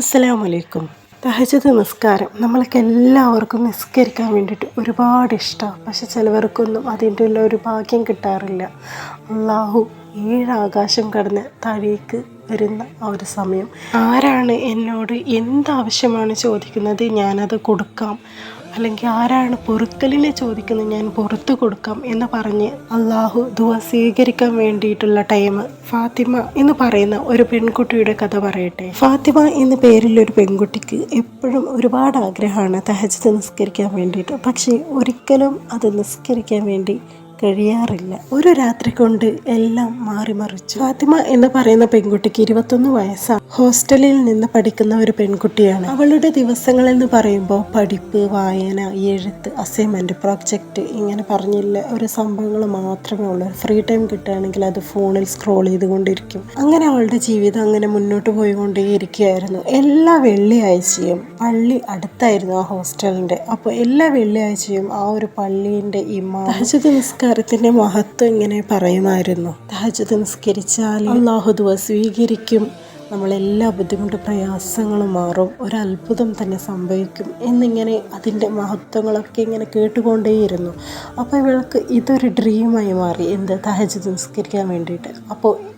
അസ്സലാമലൈക്കും. തഹജത് നിസ്കാരം നമ്മൾക്ക് എല്ലാവർക്കും നിസ്കരിക്കാൻ വേണ്ടിയിട്ട് ഒരുപാട് ഇഷ്ടമാണ് പക്ഷെ ചിലവർക്കൊന്നും അതിന്റെ ഉള്ള ഒരു ഭാഗ്യം കിട്ടാറില്ല. അള്ളാഹു ഏഴ് ആകാശം കടന്ന് താഴേക്ക് വരുന്ന ആ ഒരു സമയം. ആരാണ് എന്നോട് എന്താവശ്യമാണ് ചോദിക്കുന്നത് ഞാനത് കൊടുക്കാം. അല്ലെങ്കിൽ ആരാണ് പൊറുക്കലിനെ ചോദിക്കുന്നത് ഞാൻ പുറത്തു കൊടുക്കാം എന്ന് പറഞ്ഞ് അള്ളാഹു ദുവ സ്വീകരിക്കാൻ വേണ്ടിയിട്ടുള്ള ടൈം ഫാത്തിമ എന്ന് പറയുന്ന ഒരു പെൺകുട്ടിയുടെ കഥ പറയട്ടെ. ഫാത്തിമ എന്ന പേരിലൊരു പെൺകുട്ടിക്ക് എപ്പോഴും ഒരുപാട് ആഗ്രഹമാണ് തഹജത്ത് നിസ്കരിക്കാൻ വേണ്ടിയിട്ട്. പക്ഷേ ഒരിക്കലും അത് നിസ്കരിക്കാൻ വേണ്ടി കഴിയാറില്ല. ഒരു രാത്രി കൊണ്ട് എല്ലാം മാറി മറിച്ചു. ഫാത്തിമ എന്ന് പറയുന്ന പെൺകുട്ടിക്ക് ഇരുപത്തൊന്ന് വയസ്സാണ്. ഹോസ്റ്റലിൽ നിന്ന് പഠിക്കുന്ന ഒരു പെൺകുട്ടിയാണ്. അവളുടെ ദിവസങ്ങൾ എന്ന് പറയുമ്പോൾ പഠിപ്പ് വായന എഴുത്ത് അസൈൻമെന്റ് പ്രോജക്റ്റ് ഇങ്ങനെ പറഞ്ഞില്ല. ഒരു സംഭവങ്ങൾ മാത്രമേ ഉള്ളൂ. ഫ്രീ ടൈം കിട്ടുകയാണെങ്കിൽ അത് ഫോണിൽ സ്ക്രോൾ ചെയ്തുകൊണ്ടിരിക്കും. അങ്ങനെ അവളുടെ ജീവിതം അങ്ങനെ മുന്നോട്ട് പോയിക്കൊണ്ടേയിരിക്കുകയായിരുന്നു. എല്ലാ വെള്ളിയാഴ്ചയും പള്ളി അടുത്തായിരുന്നു ആ ഹോസ്റ്റലിന്റെ അപ്പോൾ എല്ലാ വെള്ളിയാഴ്ചയും ആ ഒരു പള്ളിന്റെ ഇമാ തഹജദ് നിസ്കാരത്തിന്റെ മഹത്വം ഇങ്ങനെ പറയുമായിരുന്നു. തഹജത് നിസ്കരിച്ചാൽ അള്ളാഹു ദുവ സ്വീകരിക്കും. നമ്മളെല്ലാ ബുദ്ധിമുട്ട് പ്രയാസങ്ങളും മാറും. ഒരത്ഭുതം തന്നെ സംഭവിക്കും എന്നിങ്ങനെ അതിന്റെ മഹത്വങ്ങളൊക്കെ ഇങ്ങനെ കേട്ടുകൊണ്ടേയിരുന്നു. അപ്പോൾ ഇവൾക്ക് ഇതൊരു ഡ്രീമായി മാറി. എന്ത്? തഹജ് നിസ്കരിക്കാൻ വേണ്ടിയിട്ട്. അപ്പോൾ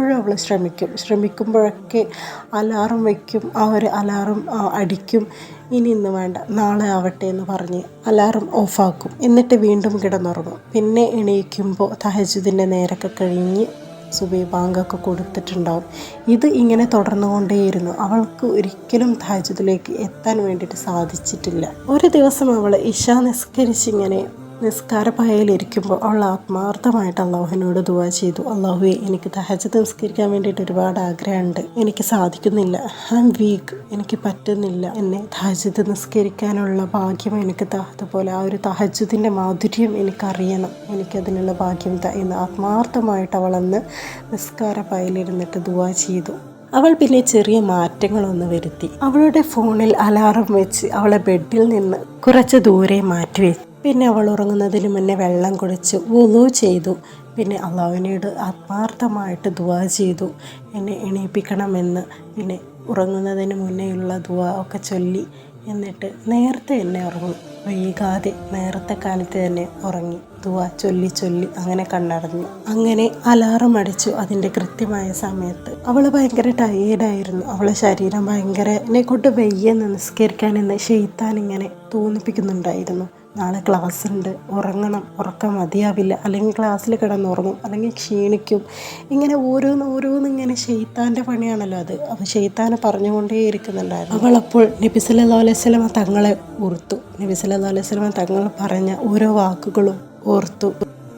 എപ്പോഴും അവൾ ശ്രമിക്കും. ശ്രമിക്കുമ്പോഴൊക്കെ അലാറം വയ്ക്കും ആ ഒരു അലാറം അടിക്കും. ഇനി ഇന്ന് വേണ്ട നാളെ ആവട്ടെ എന്ന് പറഞ്ഞ് അലാറം ഓഫാക്കും. എന്നിട്ട് വീണ്ടും കിടന്നുറങ്ങും. പിന്നെ എണീക്കുമ്പോൾ തഹജുദിന്റെ നേരൊക്കെ കഴിഞ്ഞ് സുബൈ ബാങ്കൊക്കെ കൊടുത്തിട്ടുണ്ടാവും. ഇത് ഇങ്ങനെ തുടർന്നുകൊണ്ടേയിരുന്നു. അവൾക്ക് ഒരിക്കലും തഹജുദിലേക്ക് എത്താൻ വേണ്ടിയിട്ട് സാധിച്ചിട്ടില്ല. ഒരു ദിവസം അവൾ ഇഷ നിസ്കരിച്ചിങ്ങനെ നിസ്കാരപ്പായയിലിരിക്കുമ്പോൾ അവൾ ആത്മാർത്ഥമായിട്ട് അള്ളാഹുവിനോട് ദുവാ ചെയ്തു. അള്ളാഹുവെ എനിക്ക് തഹജത്ത് നിസ്കരിക്കാൻ വേണ്ടിയിട്ട് ഒരുപാട് ആഗ്രഹമുണ്ട്. എനിക്ക് സാധിക്കുന്നില്ല. ഐ എം വീക്ക് എനിക്ക് പറ്റുന്നില്ല. എന്നെ തഹജത്ത് നിസ്കരിക്കാനുള്ള ഭാഗ്യം എനിക്ക് അതുപോലെ ആ ഒരു തഹജത്തിന്റെ മാധുര്യം എനിക്കറിയണം. എനിക്കതിനുള്ള ഭാഗ്യം എന്ന് ആത്മാർത്ഥമായിട്ട് അവളന്ന് നിസ്കാരപ്പായയിലിരുന്നിട്ട് ദുവാ ചെയ്തു. അവൾ പിന്നെ ചെറിയ മാറ്റങ്ങളൊന്ന് വരുത്തി. അവളുടെ ഫോണിൽ അലാറം വെച്ച് അവളെ ബെഡിൽ നിന്ന് കുറച്ച് ദൂരെ മാറ്റി വെച്ചു പിന്നെ അവൾ ഉറങ്ങുന്നതിന് മുന്നേ വെള്ളം കുടിച്ച് വുളു ചെയ്തു. പിന്നെ അള്ളാഹുവിനോട് ആത്മാർത്ഥമായിട്ട് ദുവാ ചെയ്തു. എന്നെ എണീപ്പിക്കണമെന്ന്. പിന്നെ ഉറങ്ങുന്നതിന് മുന്നേയുള്ള ദുവാ ഒക്കെ ചൊല്ലി എന്നിട്ട് നേരത്തെ എന്നെ ഉറങ്ങി. വൈകാതെ നേരത്തെ കാലത്ത് തന്നെ ഉറങ്ങി ദുവാ ചൊല്ലി ചൊല്ലി അങ്ങനെ കണ്ണടഞ്ഞു. അങ്ങനെ അലാറം അടിച്ചു അതിന്റെ കൃത്യമായ സമയത്ത്. അവൾ ഭയങ്കര ടയേർഡായിരുന്നു അവളെ ശരീരം ഭയങ്കര എന്നെ കൊണ്ട് നിസ്കരിക്കാൻ എന്ന് ഷെയ്ത്താൻ ഇങ്ങനെ തോന്നിപ്പിക്കുന്നുണ്ടായിരുന്നു. നാളെ ക്ലാസ് ഉണ്ട് ഉറങ്ങണം. ഉറക്കം മതിയാവില്ല. അല്ലെങ്കിൽ ക്ലാസ്സിൽ കിടന്നുറങ്ങും. അല്ലെങ്കിൽ ക്ഷീണിക്കും. ഇങ്ങനെ ഓരോന്ന് ഓരോന്ന് ഇങ്ങനെ ഷെയ്ത്താന്റെ പണിയാണല്ലോ അത്. അപ്പോൾ ഷെയ്ത്താനെ പറഞ്ഞുകൊണ്ടേ ഇരിക്കുന്നുണ്ടായിരുന്നു. അവളപ്പോൾ നബി അലൈവലമ തങ്ങളെ ഓർത്തു. നബി സല്ലാ അലൈഹി സ്വലമ തങ്ങൾ പറഞ്ഞ ഓരോ വാക്കുകളും ഓർത്തു.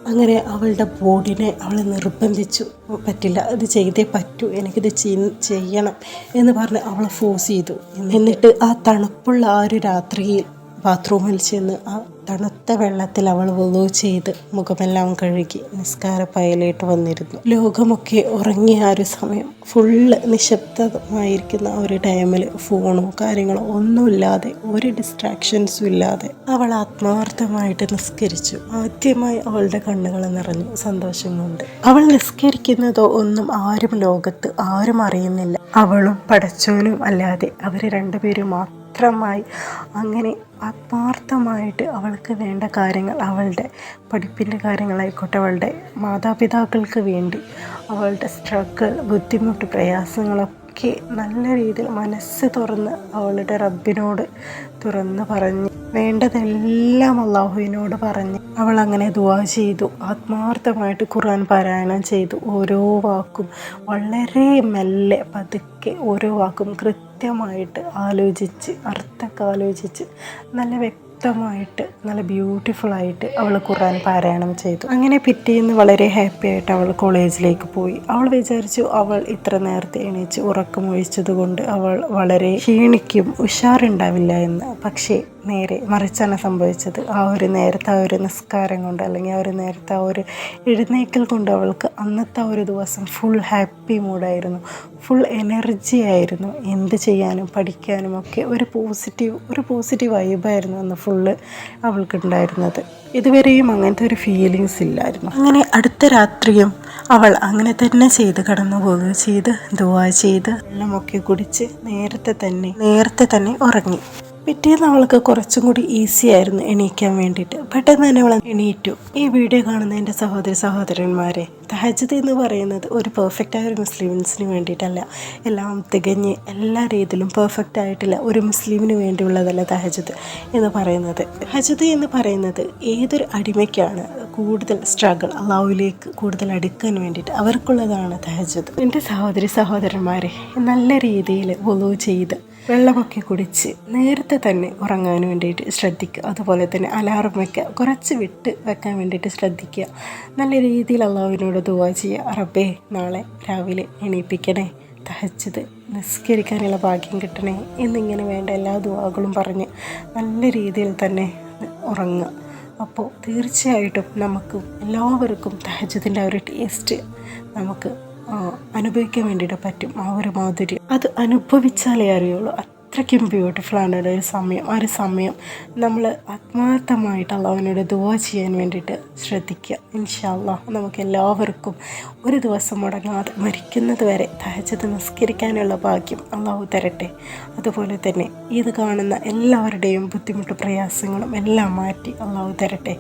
അങ്ങനെ അവളുടെ ബോഡിനെ അവളെ നിർബന്ധിച്ചു. പറ്റില്ല. ഇത് ചെയ്തേ പറ്റൂ. എനിക്കിത് ചെയ്യണം. എന്ന് പറഞ്ഞ് അവളെ ഫോഴ്സ് ചെയ്തു. എന്നിട്ട് ആ തണുപ്പുള്ള ആ ഒരു രാത്രിയിൽ ബാത്റൂമിൽ ചെന്ന് ആ തണുത്ത വെള്ളത്തിൽ അവൾ വലു ചെയ്ത് മുഖമെല്ലാം കഴുകി നിസ്കാരപ്പയലേട്ട് വന്നിരുന്നു. ലോകമൊക്കെ ഉറങ്ങിയ ആ ഒരു സമയം ഫുള്ള് നിശബ്ദമായിരിക്കുന്ന ഒരു ടൈമിൽ ഫോണോ കാര്യങ്ങളോ ഒന്നുമില്ലാതെ ഒരു ഡിസ്ട്രാക്ഷൻസും ഇല്ലാതെ അവൾ ആത്മാർത്ഥമായിട്ട് നിസ്കരിച്ചു. ആദ്യമായി അവളുടെ കണ്ണുകൾ നിറഞ്ഞു സന്തോഷം കൊണ്ട് അവൾ നിസ്കരിക്കുന്നതോ ഒന്നും ആരും ലോകത്ത് ആരും അറിയുന്നില്ല. അവളും പടച്ചോനും അല്ലാതെ അവർ രണ്ടുപേരും മാത്രം മാത്രമായി. അങ്ങനെ ആത്മാർത്ഥമായിട്ട് അവൾക്ക് വേണ്ട കാര്യങ്ങൾ അവളുടെ പഠിപ്പിന്റെ കാര്യങ്ങളായിക്കോട്ടെ അവളുടെ മാതാപിതാക്കൾക്ക് വേണ്ടി അവളുടെ സ്ട്രഗിൾ ബുദ്ധിമുട്ട് പ്രയാസങ്ങളൊക്കെ നല്ല രീതിയിൽ മനസ്സ് തുറന്ന് അവളുടെ റബ്ബിനോട് തുറന്ന് പറഞ്ഞ് വേണ്ടതെല്ലാം അള്ളാഹുവിനോട് പറഞ്ഞ് അവൾ അങ്ങനെ ദുവാ ചെയ്തു. ആത്മാർത്ഥമായിട്ട് ഖുർആൻ പാരായണം ചെയ്തു. ഓരോ വാക്കും വളരെ മെല്ലെ പതുക്കെ ഓരോ വാക്കും കൃത്യമായിട്ട് ആലോചിച്ച് അർത്ഥമൊക്കെ ആലോചിച്ച് നല്ല വ്യക്തമായിട്ട് നല്ല ബ്യൂട്ടിഫുള്ളായിട്ട് അവൾ ഖുർആൻ പാരായണം ചെയ്തു. അങ്ങനെ പിറ്റേന്ന് വളരെ ഹാപ്പി ആയിട്ട് അവൾ കോളേജിലേക്ക് പോയി. അവൾ വിചാരിച്ചു അവൾ ഇത്ര നേരത്തെ എണീച്ച് ഉറക്കമൊഴിച്ചത് കൊണ്ട് അവൾ വളരെ ക്ഷീണിക്കും ഉഷാറുണ്ടാവില്ല എന്ന്. പക്ഷേ നേരെ മറിച്ചാണ് സംഭവിച്ചത്. ആ ഒരു നേരത്തെ ആ ഒരു നിസ്കാരം കൊണ്ട് അല്ലെങ്കിൽ ആ ഒരു നേരത്തെ ആ ഒരു എഴുന്നേക്കൽ കൊണ്ട് അവൾക്ക് അന്നത്തെ ആ ഒരു ദിവസം ഫുൾ ഹാപ്പി മൂഡായിരുന്നു ഫുൾ എനർജി ആയിരുന്നു. എന്ത് ചെയ്യാനും പഠിക്കാനും ഒക്കെ ഒരു പോസിറ്റീവ് ഒരു പോസിറ്റീവ് വൈബായിരുന്നു അന്ന് ഫുള്ള് അവൾക്കുണ്ടായിരുന്നത്. ഇതുവരെയും അങ്ങനത്തെ ഒരു ഫീലിങ്സ് ഇല്ലായിരുന്നു. അങ്ങനെ അടുത്ത രാത്രിയും അവൾ അങ്ങനെ തന്നെ ചെയ്ത് കടന്നു പോവുകയും ചെയ്ത് ദുവാ ചെയ്ത് ഒക്കെ കുടിച്ച് നേരത്തെ തന്നെ നേരത്തെ തന്നെ ഉറങ്ങി. പിറ്റേന്ന് അവൾക്ക് കുറച്ചും കൂടി ഈസി ആയിരുന്നു എണീക്കാൻ വേണ്ടിയിട്ട്. പെട്ടെന്ന് തന്നെ അവൾ എണീറ്റു. ഈ വീഡിയോ കാണുന്ന എന്റെ സഹോദരി സഹോദരന്മാരെ തഹജത് എന്ന് പറയുന്നത് ഒരു പെർഫെക്റ്റ് ആയ ഒരു മുസ്ലിംസിന് വേണ്ടിയിട്ടല്ല. എല്ലാം തികഞ്ഞ് എല്ലാ രീതിയിലും പെർഫെക്റ്റ് ആയിട്ടില്ല. ഒരു മുസ്ലിമിന് വേണ്ടിയുള്ളതല്ല തഹജത് എന്ന് പറയുന്നത്. തഹജത് എന്ന് പറയുന്നത് ഏതൊരു അടിമയ്ക്കാണ് കൂടുതൽ സ്ട്രഗിൾ അള്ളാഹുലേക്ക് കൂടുതൽ അടുക്കാൻ വേണ്ടിയിട്ട് അവർക്കുള്ളതാണ് തഹജത് എന്റെ സഹോദരി സഹോദരന്മാരെ നല്ല രീതിയിൽ ഒളിവ് ചെയ്ത് വെള്ളമൊക്കെ കുടിച്ച് നേരത്തെ തന്നെ ഉറങ്ങാൻ വേണ്ടിയിട്ട് ശ്രദ്ധിക്കുക. അതുപോലെ തന്നെ അലാറം വയ്ക്കുക കുറച്ച് വിട്ട് വെക്കാൻ വേണ്ടിയിട്ട് ശ്രദ്ധിക്കുക. നല്ല രീതിയിൽ അള്ളാഹുവിനോട് ദുവാ ചെയ്യുക. റബ്ബേ നാളെ രാവിലെ എണീപ്പിക്കണേ. തഹച്ചത് നിസ്കരിക്കാനുള്ള ഭാഗ്യം കിട്ടണേ. എന്നിങ്ങനെ വേണ്ട എല്ലാ ദുവാകളും പറഞ്ഞ് നല്ല രീതിയിൽ തന്നെ ഉറങ്ങുക. അപ്പോൾ തീർച്ചയായിട്ടും നമുക്ക് എല്ലാവർക്കും തഹജത്തിന്റെ ഒരു ടേസ്റ്റ് നമുക്ക് അനുഭവിക്കാൻ വേണ്ടിയിട്ട് പറ്റും. ആ ഒരു മാധുര്യം. അത് അനുഭവിച്ചാലേ അറിയുള്ളൂ. അത്രയ്ക്കും ബ്യൂട്ടിഫുൾ ആണ് ഒരു സമയം. ആ ഒരു സമയം നമ്മൾ ആത്മാർത്ഥമായിട്ട് അള്ളാഹുവിനോട് ദുവാ ചെയ്യാൻ വേണ്ടിയിട്ട് ശ്രദ്ധിക്കുക. ഇൻഷാല്ലാ നമുക്ക് എല്ലാവർക്കും ഒരു ദിവസം മുടങ്ങാതെ മരിക്കുന്നത് വരെ തഹജത്ത് നിസ്കരിക്കാനുള്ള ഭാഗ്യം അള്ളാഹു തരട്ടെ. അതുപോലെ തന്നെ ഇത് കാണുന്ന എല്ലാവരുടെയും ബുദ്ധിമുട്ട് പ്രയാസങ്ങളും എല്ലാം മാറ്റി അള്ളാഹു തരട്ടെ.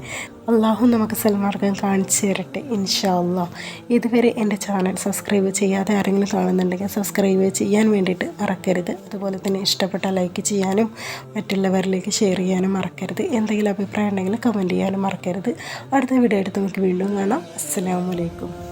അള്ളാഹു നമുക്ക് സൽമാർഗം കാണിച്ചു തരട്ടെ ഇൻഷാ അള്ളാ ഇതുവരെ എന്റെ ചാനൽ സബ്സ്ക്രൈബ് ചെയ്യാതെ ആരെങ്കിലും കാണുന്നുണ്ടെങ്കിൽ സബ്സ്ക്രൈബ് ചെയ്യാൻ വേണ്ടിയിട്ട് മറക്കരുത്. അതുപോലെ തന്നെ ഇഷ്ടപ്പെട്ട ലൈക്ക് ചെയ്യാനും മറ്റുള്ളവരിലേക്ക് ഷെയർ ചെയ്യാനും മറക്കരുത്. എന്തെങ്കിലും അഭിപ്രായം ഉണ്ടെങ്കിൽ കമന്റ് ചെയ്യാനും മറക്കരുത്. അടുത്ത വീഡിയോ എടുത്ത് നമുക്ക് വീണ്ടും കാണാം. അസ്സലാമലൈക്കും